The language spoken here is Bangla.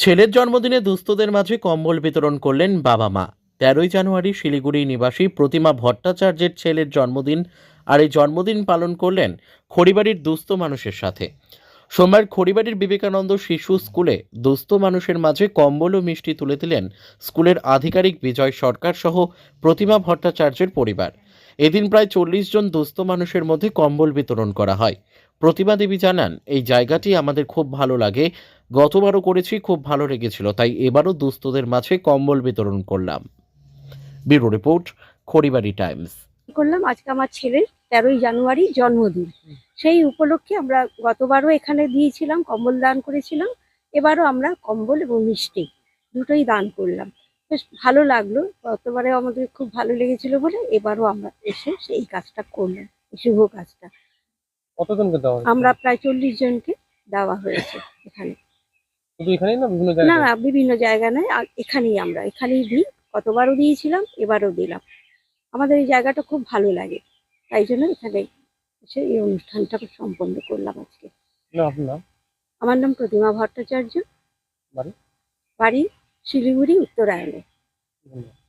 ছেলের জন্মদিনে দুস্থদের মাঝে কম্বল বিতরণ করলেন বাবা মা। তেরোই জানুয়ারি শিলিগুড়ি নিবাসী প্রতিমা ভট্টাচার্যের ছেলের জন্মদিন আর এই জন্মদিন পালন করলেন খড়িবাড়ির দুস্থ মানুষের সাথে। সোমবার খড়িবাড়ির বিবেকানন্দ শিশু স্কুলে দুস্থ মানুষের মাঝে কম্বল ও মিষ্টি তুলে দিলেন স্কুলের আধিকারিক বিজয় সরকার সহ প্রতিমা ভট্টাচার্যের পরিবার। এদিন প্রায় চল্লিশ জন দুস্থ মানুষের মধ্যে কম্বল বিতরণ করা হয়। প্রতিমা দেবী জানান, এই জায়গাটি আমাদের খুব ভালো লাগে। গতবারও করেছি খুব ভালো লেগেছিল তাই এবারও দুস্থদের মাঝে কম্বল বিতরণ করলাম। Bureau report Kharibari Times. করলাম আজকে আমার ছেলের তেরোই জানুয়ারি জন্মদিন। সেই উপলক্ষে আমরা গতবারও এখানে দিয়েছিলাম কম্বল দান করেছিলাম এবারও আমরা কম্বল এবং মিষ্টি দুটোই দান করলাম। বেশ ভালো লাগল গতবারে আমাদের খুব ভালো লেগেছিল বলে এবারও আমরা এসে সেই কাজটা করলাম এই শুভ কাজটা। কতজনকে দেওয়া আমরা প্রায় চল্লিশ জনকে দেওয়া হয়েছে এখানে। শুধু এখানেই না বিভিন্ন না না বিভিন্ন জায়গা নয় আর এখানেই আমরা এখানেই দিই। কতবারও দিয়েছিলাম এবারও দিলাম। আমাদের এই জায়গাটা খুব ভালো লাগে। তাই জন্য এখানে এসে এই অনুষ্ঠানটা সম্পন্ন করলাম আজকে। না আপনার আমার নাম প্রতিমা ভট্টাচার্য। বাড়ি? বাড়ি শিলিগুড়ি উত্তরায়ণে। ধন্যবাদ।